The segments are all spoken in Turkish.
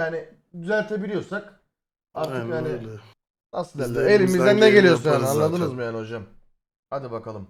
yani düzeltebiliyorsak artık Aynen yani öyle. nasıl Biz de derler elimizden elimizden ne geleni geliyorsa yani yaparız anladınız zaten. mı yani hocam? Hadi bakalım.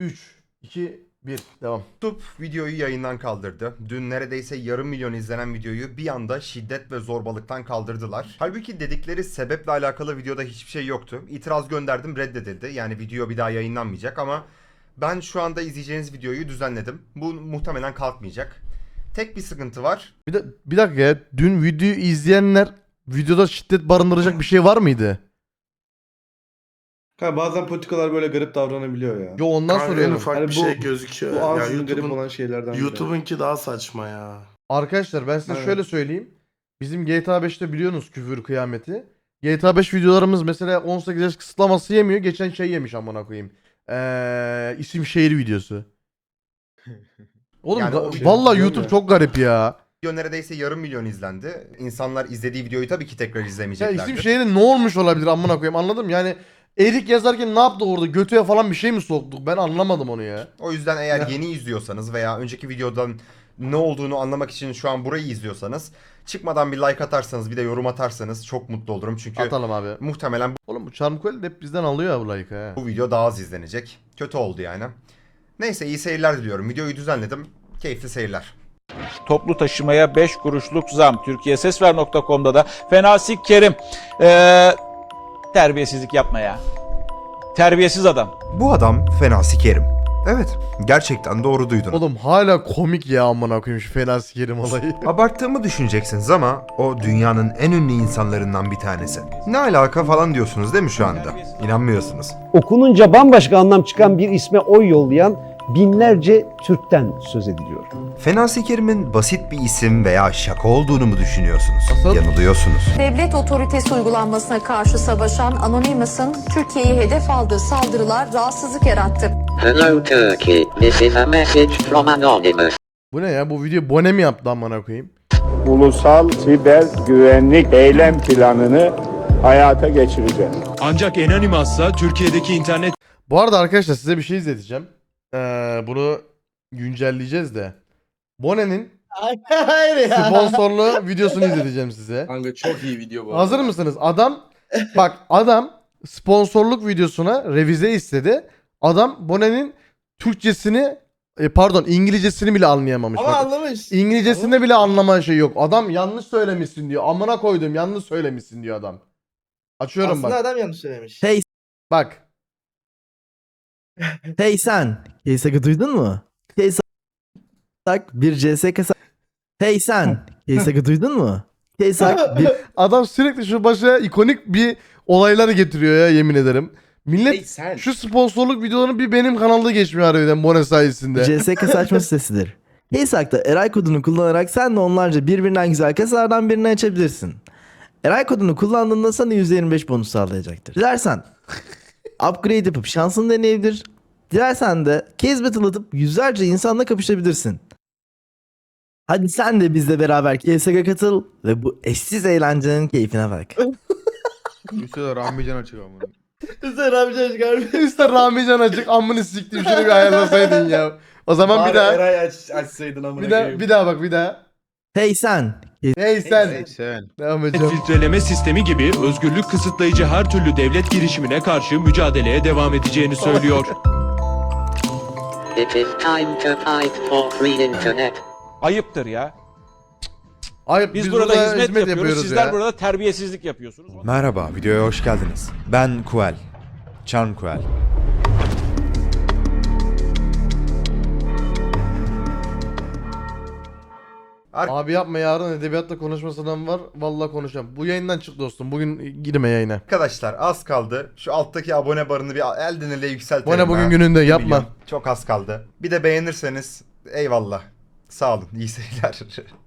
3, 2, 1 devam. YouTube videoyu yayından kaldırdı. Dün neredeyse yarım milyon izlenen videoyu bir anda şiddet ve zorbalıktan kaldırdılar. Halbuki dedikleri sebeple alakalı videoda hiçbir şey yoktu. İtiraz gönderdim reddedildi. Yani video bir daha yayınlanmayacak ama ben şu anda izleyeceğiniz videoyu düzenledim. Bu muhtemelen kalkmayacak. Tek bir sıkıntı var. Bir, de, bir dakika ya dün videoyu izleyenler videoda şiddet barındıracak bir şey var mıydı? Kanka bazen politikalar böyle garip davranabiliyor ya. Yo ondan Kanka en soruyorum. ufak Hani bir bu- şey gözüküyor. Bu ya ağzının garip YouTube'un olan şeylerden biri. YouTube'unki daha saçma ya. Arkadaşlar ben size Evet. şöyle söyleyeyim. Bizim GTA 5'te biliyorsunuz küfür kıyameti. GTA 5 videolarımız mesela 18 yaş kısıtlaması yemiyor. Geçen şey yemiş amına koyayım. Ee, isim şehir videosu. Oğlum Yani ga- o- vallahi YouTube çok garip ya. Video neredeyse yarım milyon izlendi. İnsanlar izlediği videoyu tabii ki tekrar Ya izlemeyeceklerdir. isim şehrin ne olmuş olabilir amına koyayım anladın mı? Yani Erik yazarken ne yaptı orada? Götüye falan bir şey mi soktuk? Ben anlamadım onu ya. O yüzden eğer yeni izliyorsanız veya önceki videodan ne olduğunu anlamak için şu an burayı izliyorsanız çıkmadan bir like atarsanız bir de yorum atarsanız çok mutlu olurum. Çünkü Atalım abi. muhtemelen Oğlum bu Charmcoil de hep bizden alıyor ya bu like'ı ha. bu video daha az izlenecek. Kötü oldu yani. Neyse iyi seyirler diliyorum. Videoyu düzenledim. Keyifli seyirler. Toplu taşımaya 5 kuruşluk zam. TürkiyeSesver.com'da da Fenasik Kerim. Ee, terbiyesizlik yapma ya. Terbiyesiz adam. Bu adam fena sikerim. Evet gerçekten doğru duydun. Oğlum hala komik ya amına koyayım şu fena sikerim olayı. Abarttığımı düşüneceksiniz ama o dünyanın en ünlü insanlarından bir tanesi. Ne alaka falan diyorsunuz değil mi şu anda? İnanmıyorsunuz. okununca bambaşka anlam çıkan bir isme oy yollayan binlerce Türk'ten söz ediliyor. Fena Sikerim'in basit bir isim veya şaka olduğunu mu düşünüyorsunuz? Nasıl? Yanılıyorsunuz. Devlet otoritesi uygulanmasına karşı savaşan Anonymous'ın Türkiye'yi hedef aldığı saldırılar rahatsızlık yarattı. Hello Turkey, this is a message from Anonymous. Bu ne ya bu video Bone mi yaptı amına koyayım? ulusal siber güvenlik eylem planını hayata geçireceğiz. Ancak Anonymous'sa Türkiye'deki internet Bu arada arkadaşlar size bir şey izleteceğim. Ee, bunu güncelleyeceğiz de. Bone'nin Hayır ya. sponsorlu videosunu izleteceğim size. Kanka çok iyi video bu. Hazır mısınız? Adam bak adam sponsorluk videosuna revize istedi. Adam Bone'nin Türkçesini e, pardon İngilizcesini bile anlayamamış. Ama Bak, anlamış. İngilizcesinde bile anlama şey yok. Adam yanlış söylemişsin diyor. Amına koydum yanlış söylemişsin diyor adam. Açıyorum Aslında bak. adam yanlış söylemiş. Hey, Bak. hey sen. Keysak'ı duydun mu? Keysak bir CSK sa- Hey sen. Keysak'ı duydun mu? Keysak bir Adam sürekli şu başa ikonik bir olaylar getiriyor ya yemin ederim. Millet Hey sen. şu sponsorluk videolarını bir benim kanalda geçmiyor harbiden Bone sayesinde. CSK saçma sitesidir. Keysak'ta Eray kodunu kullanarak sen de onlarca birbirinden güzel kasalardan birini açabilirsin. Eray kodunu kullandığında sana %25 bonus sağlayacaktır. Dilersen upgrade yapıp şansını deneyebilir. Dilersen de case battle atıp yüzlerce insanla kapışabilirsin. Hadi sen de bizle beraber CSG'e katıl ve bu eşsiz eğlencenin keyfine bak. Üstüne Rahmican açık ama. Üstüne Ramazan çıkarmış. Üstte Rami Can açık amını siktim şunu bir ayarlasaydın ya. O zaman bir daha Eray aç, açsaydın amına bir daha koyayım. bir daha bak bir daha. Hey sen. Hey sen. sen. Devam edeceğim. filtreleme sistemi gibi özgürlük kısıtlayıcı her türlü devlet girişimine karşı mücadeleye devam edeceğini söylüyor. It is time to fight for free internet. Ayıptır ya. Ayıp Biz, burada, hizmet, yapıyoruz. Sizler ya. burada terbiyesizlik yapıyorsunuz. Merhaba, videoya hoş geldiniz. Ben Kuel. Charm Kuel. Abi yapma yarın edebiyatta konuşma sınavım var. Vallahi konuşacağım. Bu yayından çık dostum. Bugün girme yayına. Arkadaşlar az kaldı. Şu alttaki abone barını bir elden ele yükseltelim. Bone bugün ha. gününde yapma. milyon. Çok az kaldı. Bir de beğenirseniz eyvallah. Sağ olun. İyi seyirler.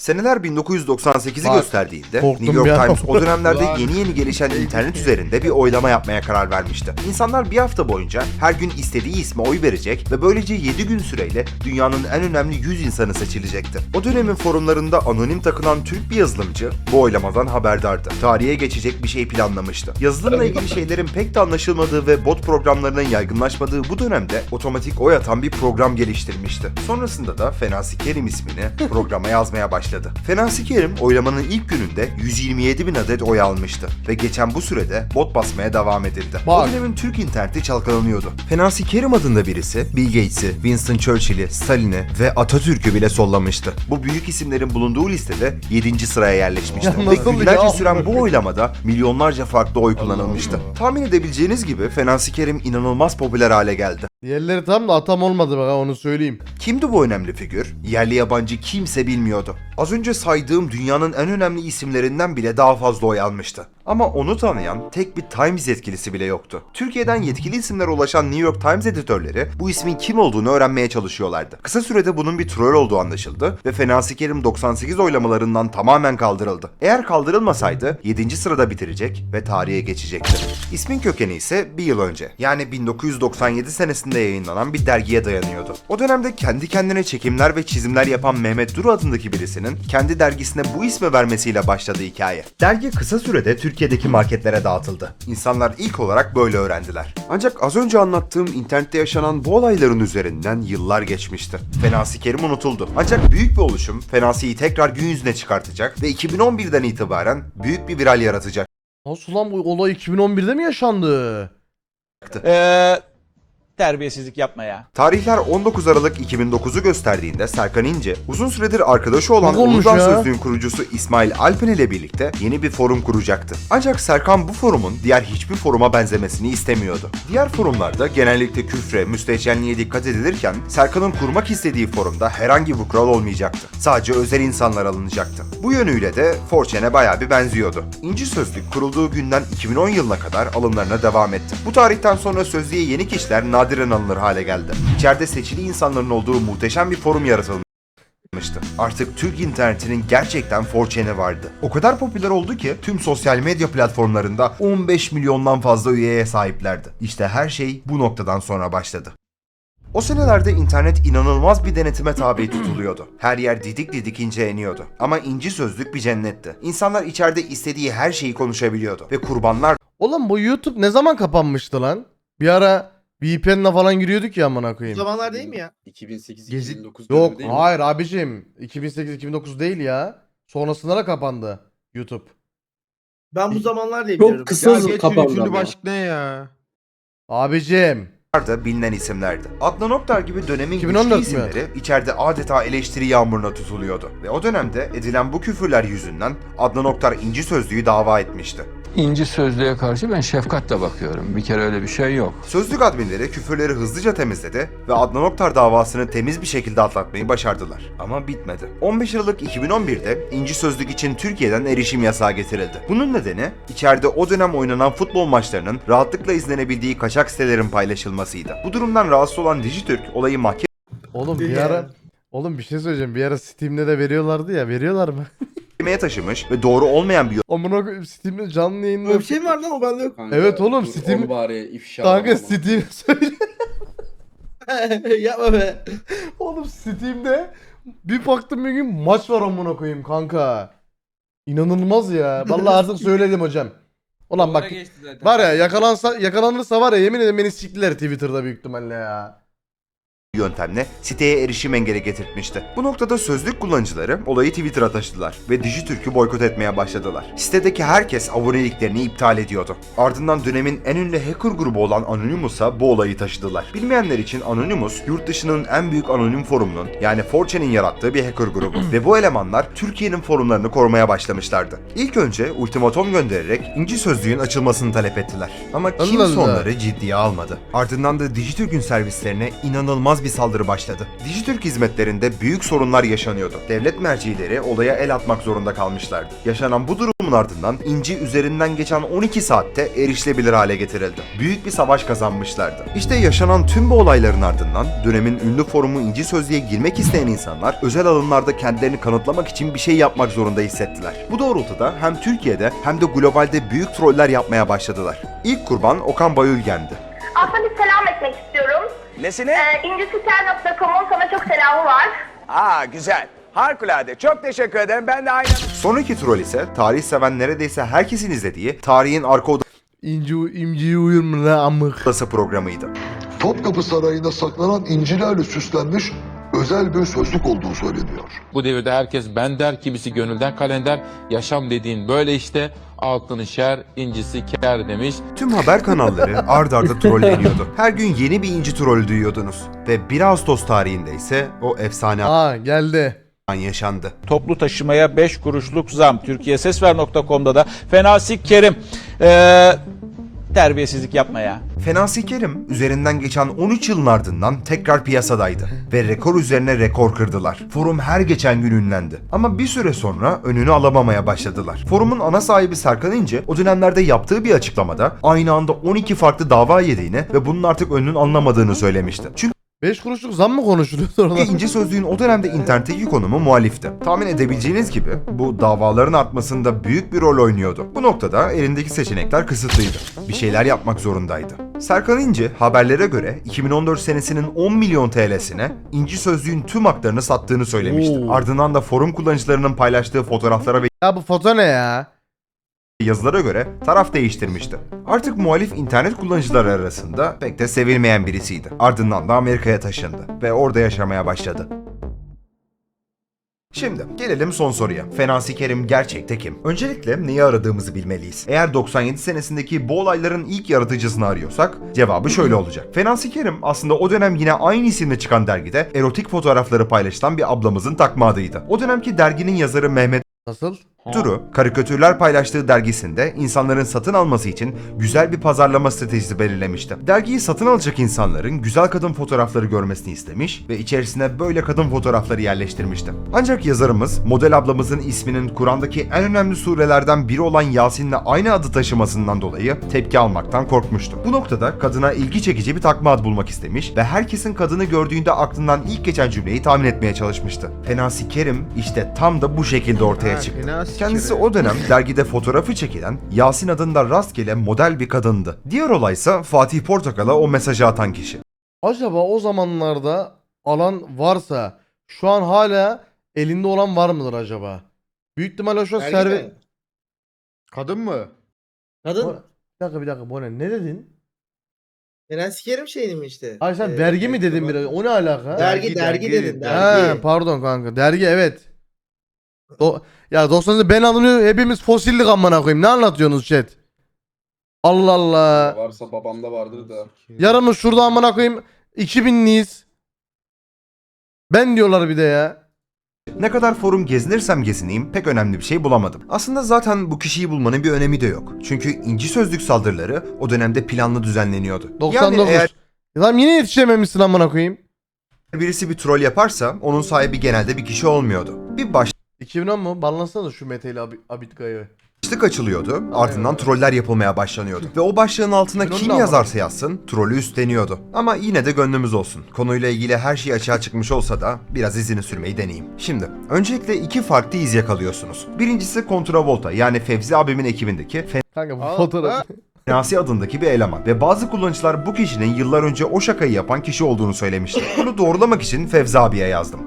Seneler 1998'i Bak, gösterdiğinde korktum New York an. Times o dönemlerde yeni yeni gelişen internet üzerinde bir oylama yapmaya karar vermişti. İnsanlar bir hafta boyunca her gün istediği isme oy verecek ve böylece 7 gün süreyle dünyanın en önemli 100 insanı seçilecekti. O dönemin forumlarında anonim takılan Türk bir yazılımcı bu oylamadan haberdardı. Tarihe geçecek bir şey planlamıştı. Yazılımla ilgili şeylerin pek de anlaşılmadığı ve bot programlarının yaygınlaşmadığı bu dönemde otomatik oy atan bir program geliştirmişti. Sonrasında da Fenasi Kerim ismini programa yazmaya başladı. Başladı. Fenasi Kerim oylamanın ilk gününde 127 bin adet oy almıştı ve geçen bu sürede bot basmaya devam edildi. Bak. O dönemin Türk interneti çalkalanıyordu. Fenasi Kerim adında birisi Bill Gates'i, Winston Churchill'i, Stalin'i ve Atatürk'ü bile sollamıştı. Bu büyük isimlerin bulunduğu listede 7. sıraya yerleşmişti. Ve günlerce süren bu oylamada milyonlarca farklı oy kullanılmıştı. Tahmin edebileceğiniz gibi Fenasi Kerim inanılmaz popüler hale geldi. Diğerleri tam da atam olmadı bak onu söyleyeyim. Kimdi bu önemli figür? Yerli yabancı kimse bilmiyordu. Az önce saydığım dünyanın en önemli isimlerinden bile daha fazla oy almıştı. Ama onu tanıyan tek bir Times yetkilisi bile yoktu. Türkiye'den yetkili isimlere ulaşan New York Times editörleri bu ismin kim olduğunu öğrenmeye çalışıyorlardı. Kısa sürede bunun bir troll olduğu anlaşıldı ve Fenasi Kerim 98 oylamalarından tamamen kaldırıldı. Eğer kaldırılmasaydı 7. sırada bitirecek ve tarihe geçecekti. İsmin kökeni ise bir yıl önce yani 1997 senesinde yayınlanan bir dergiye dayanıyordu. O dönemde kendi kendine çekimler ve çizimler yapan Mehmet Duru adındaki birisinin kendi dergisine bu ismi vermesiyle başladı hikaye. Dergi kısa sürede Türkiye'deki marketlere dağıtıldı. İnsanlar ilk olarak böyle öğrendiler. Ancak az önce anlattığım internette yaşanan bu olayların üzerinden yıllar geçmişti. Fenasi Kerim unutuldu. Ancak büyük bir oluşum Fenasi'yi tekrar gün yüzüne çıkartacak ve 2011'den itibaren büyük bir viral yaratacak. Nasıl lan bu olay 2011'de mi yaşandı? Ee, terbiyesizlik yapma ya. Tarihler 19 Aralık 2009'u gösterdiğinde Serkan İnce, uzun süredir arkadaşı olan Uludağ. Sözlüğün kurucusu İsmail Alpen ile birlikte yeni bir forum kuracaktı. Ancak Serkan bu forumun diğer hiçbir foruma benzemesini istemiyordu. Diğer forumlarda genellikle küfre, müstehcenliğe dikkat edilirken Serkan'ın kurmak istediği forumda herhangi bir kural olmayacaktı. Sadece özel insanlar alınacaktı. Bu yönüyle de 4chan'e bayağı bir benziyordu. İnci Sözlük kurulduğu günden 2010 yılına kadar alımlarına devam etti. Bu tarihten sonra sözlüğe yeni kişiler nadiren hale geldi. İçeride seçili insanların olduğu muhteşem bir forum yaratılmıştı. Artık Türk internetinin gerçekten 4chan'i vardı. O kadar popüler oldu ki tüm sosyal medya platformlarında 15 milyondan fazla üyeye sahiplerdi. İşte her şey bu noktadan sonra başladı. O senelerde internet inanılmaz bir denetime tabi tutuluyordu. Her yer didik didik inceleniyordu. Ama inci sözlük bir cennetti. İnsanlar içeride istediği her şeyi konuşabiliyordu. Ve kurbanlar Oğlum bu YouTube ne zaman kapanmıştı lan? Bir ara VPN'le falan giriyorduk ya amına koyayım. zamanlar değil mi ya? 2008-2009 Yok hayır abicim 2008-2009 değil ya. Sonrasında da kapandı YouTube. Ben bu zamanlar diye biliyorum. Çok kısa kapandı başlık ne ya? Abicim. da bilinen isimlerdi. Adnan Oktar gibi dönemin 2014 güçlü mü? isimleri içeride adeta eleştiri yağmuruna tutuluyordu. Ve o dönemde edilen bu küfürler yüzünden Adnan Oktar inci sözlüğü dava etmişti. İnci sözlüğe karşı ben şefkatle bakıyorum. Bir kere öyle bir şey yok. Sözlük adminleri küfürleri hızlıca temizledi ve Adnan Oktar davasını temiz bir şekilde atlatmayı başardılar. Ama bitmedi. 15 Aralık 2011'de İnci Sözlük için Türkiye'den erişim yasağı getirildi. Bunun nedeni içeride o dönem oynanan futbol maçlarının rahatlıkla izlenebildiği kaçak sitelerin paylaşılmasıydı. Bu durumdan rahatsız olan Dijitürk olayı mahkemeye Oğlum bir ara Oğlum bir şey söyleyeceğim. Bir ara Steam'de de veriyorlardı ya. Veriyorlar mı? taşımış ve doğru olmayan bir Amına koyayım Steam'de canlı yayında. Öyle bir şey mi var lan o bende yok. Evet oğlum Steam. bari ifşa Kanka Steam söyle. Yapma be. Oğlum Steam'de bir baktım bir gün maç var amına koyayım kanka. İnanılmaz ya. Vallahi artık söyledim hocam. Ulan bak var ya yakalansa yakalanırsa var ya yemin ederim beni siktiler Twitter'da büyük ihtimalle ya. Yöntemle siteye erişim engeli getirtmişti. Bu noktada sözlük kullanıcıları olayı Twitter'a taşıdılar ve Dijitürk'ü boykot etmeye başladılar. Sitedeki herkes aboneliklerini iptal ediyordu. Ardından dönemin en ünlü hacker grubu olan Anonymous'a bu olayı taşıdılar. Bilmeyenler için Anonymous, yurt dışının en büyük anonim forumunun yani 4chan'in yarattığı bir hacker grubu ve bu elemanlar Türkiye'nin forumlarını korumaya başlamışlardı. İlk önce ultimatom göndererek İnci Sözlüğün açılmasını talep ettiler. Ama Allah kimse Allah. onları ciddiye almadı. Ardından da Dijitürk'ün servislerine inanılmaz bir saldırı başladı. Dijitürk hizmetlerinde büyük sorunlar yaşanıyordu. Devlet mercileri olaya el atmak zorunda kalmışlardı. Yaşanan bu durumun ardından İnci üzerinden geçen 12 saatte erişilebilir hale getirildi. Büyük bir savaş kazanmışlardı. İşte yaşanan tüm bu olayların ardından dönemin ünlü forumu İnci Sözlüğe girmek isteyen insanlar özel alanlarda kendilerini kanıtlamak için bir şey yapmak zorunda hissettiler. Bu doğrultuda hem Türkiye'de hem de globalde büyük troller yapmaya başladılar. İlk kurban Okan Bayülgen'di. Nesine? Ee, İncisitel.com'un sana çok selamı var. Aa güzel. Harikulade. Çok teşekkür ederim. Ben de aynı. Sonraki troll ise tarih seven neredeyse herkesin izlediği tarihin arka İnci imciyi uyur mu lan amık? odası programıydı. Topkapı Sarayı'nda saklanan incilerle süslenmiş özel bir sözlük olduğu söyleniyor. Bu devirde herkes ben der, kimisi gönülden kalender. Yaşam dediğin böyle işte. Altını şer, incisi kâr demiş. Tüm haber kanalları ard arda trolleniyordu. Her gün yeni bir inci trolü duyuyordunuz. Ve 1 Ağustos tarihinde ise o efsane Aa geldi. an yaşandı. Toplu taşımaya 5 kuruşluk zam. TürkiyeSesver.com'da da Fenasi Kerim. Ee, terbiyesizlik yapma ya. Fenasi Kerim üzerinden geçen 13 yılın ardından tekrar piyasadaydı ve rekor üzerine rekor kırdılar. Forum her geçen gün ünlendi. Ama bir süre sonra önünü alamamaya başladılar. Forumun ana sahibi Serkan İnce o dönemlerde yaptığı bir açıklamada aynı anda 12 farklı dava yediğini ve bunun artık önünün alınamadığını söylemişti. Çünkü 5 kuruşluk zam mı konuşuluyordu orada? İnce Sözlüğün o dönemde internetteki konumu muhalifti. Tahmin edebileceğiniz gibi bu davaların artmasında büyük bir rol oynuyordu. Bu noktada elindeki seçenekler kısıtlıydı. Bir şeyler yapmak zorundaydı. Serkan İnce haberlere göre 2014 senesinin 10 milyon TL'sine İnci Sözlüğün tüm haklarını sattığını söylemişti. Oo. Ardından da forum kullanıcılarının paylaştığı fotoğraflara ve Ya bu foto ne ya? Yazılara göre taraf değiştirmişti. Artık muhalif internet kullanıcıları arasında pek de sevilmeyen birisiydi. Ardından da Amerika'ya taşındı ve orada yaşamaya başladı. Şimdi gelelim son soruya. Fenasi Kerim gerçekte kim? Öncelikle neyi aradığımızı bilmeliyiz. Eğer 97 senesindeki bu olayların ilk yaratıcısını arıyorsak cevabı şöyle olacak. Fenasi Kerim aslında o dönem yine aynı isimle çıkan dergide erotik fotoğrafları paylaşılan bir ablamızın takma adıydı. O dönemki derginin yazarı Mehmet Nasıl? Duru, karikatürler paylaştığı dergisinde insanların satın alması için güzel bir pazarlama stratejisi belirlemişti. Dergiyi satın alacak insanların güzel kadın fotoğrafları görmesini istemiş ve içerisine böyle kadın fotoğrafları yerleştirmişti. Ancak yazarımız, model ablamızın isminin Kur'an'daki en önemli surelerden biri olan Yasin'le aynı adı taşımasından dolayı tepki almaktan korkmuştu. Bu noktada kadına ilgi çekici bir takma ad bulmak istemiş ve herkesin kadını gördüğünde aklından ilk geçen cümleyi tahmin etmeye çalışmıştı. Fenasi Kerim işte tam da bu şekilde ortaya çıktı. Kendisi o dönem dergide fotoğrafı çekilen Yasin adında rastgele model bir kadındı. Diğer olaysa Fatih Portakal'a o mesajı atan kişi. Acaba o zamanlarda alan varsa şu an hala elinde olan var mıdır acaba? Büyük ihtimalle şu an Dergi servet... mi? Kadın mı? Kadın. Bir dakika bir dakika bu ne? Ne dedin? Ben sikerim şeyini mi işte? Hayır sen Ee, vergi mi dedin biraz? O ne alaka? Dergi, dergi, dergi, dedin. Ha, Dergi. pardon kanka. Dergi evet. Do ya 90'da ben alınıyor hepimiz fosillik amına koyayım. Ne anlatıyorsunuz chat? Allah Allah. Varsa babamda vardır da. Yarımız şurada amına koyayım 2000'liyiz. Ben diyorlar bir de ya. Ne kadar forum gezinirsem gezineyim pek önemli bir şey bulamadım. Aslında zaten bu kişiyi bulmanın bir önemi de yok. Çünkü inci sözlük saldırıları o dönemde planlı düzenleniyordu. 99. Yani eğer Lan yine yetişememişsin amına koyayım. birisi bir troll yaparsa onun sahibi genelde bir kişi olmuyordu. Bir 2010 mu? Banlansana şu Mete ile Abi- Abitkay'ı. başlık açılıyordu ardından troller yapılmaya başlanıyordu. Ve o başlığın altına Troll kim ama? yazarsa yazsın trollü üstleniyordu. Ama yine de gönlümüz olsun. Konuyla ilgili her şey açığa çıkmış olsa da biraz izini sürmeyi deneyeyim. Şimdi öncelikle iki farklı iz yakalıyorsunuz. Birincisi Contravolta yani Fevzi abimin ekibindeki Kanka bu Aa, fotoğraf. Fenasi adındaki bir eleman ve bazı kullanıcılar bu kişinin yıllar önce o şakayı yapan kişi olduğunu söylemişti. Bunu doğrulamak için Fevzi abiye yazdım.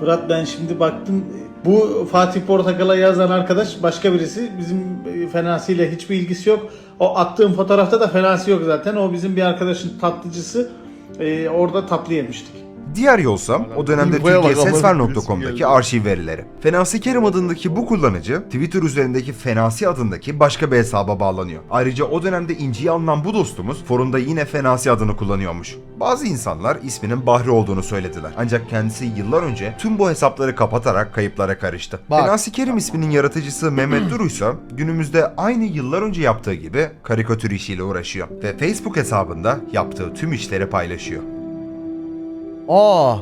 Fırat ben şimdi baktım bu Fatih Portakal'a yazan arkadaş başka birisi. Bizim e, Fenasi ile hiçbir ilgisi yok. O attığım fotoğrafta da Fenasi yok zaten. O bizim bir arkadaşın tatlıcısı. E, orada tatlı yemiştik. Diğer yolsa o dönemde TürkiyeSesver.com'daki arşiv verileri. Fenasi Kerim adındaki bu kullanıcı Twitter üzerindeki Fenasi adındaki başka bir hesaba bağlanıyor. Ayrıca o dönemde inciye alınan bu dostumuz forumda yine Fenasi adını kullanıyormuş. Bazı insanlar isminin Bahri olduğunu söylediler. Ancak kendisi yıllar önce tüm bu hesapları kapatarak kayıplara karıştı. Bak. Fenasi Kerim isminin yaratıcısı Mehmet Duru ise günümüzde aynı yıllar önce yaptığı gibi karikatür işiyle uğraşıyor. Ve Facebook hesabında yaptığı tüm işleri paylaşıyor. Aa.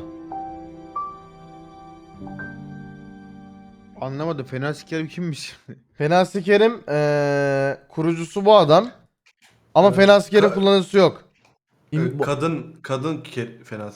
Anlamadım. Fena sikerim kimmiş? Fenasi Kerim eee, kurucusu bu adam. Ama Fenasi Kerim Ka- kullanıcısı yok. Ee, Kadın kadın ke- fena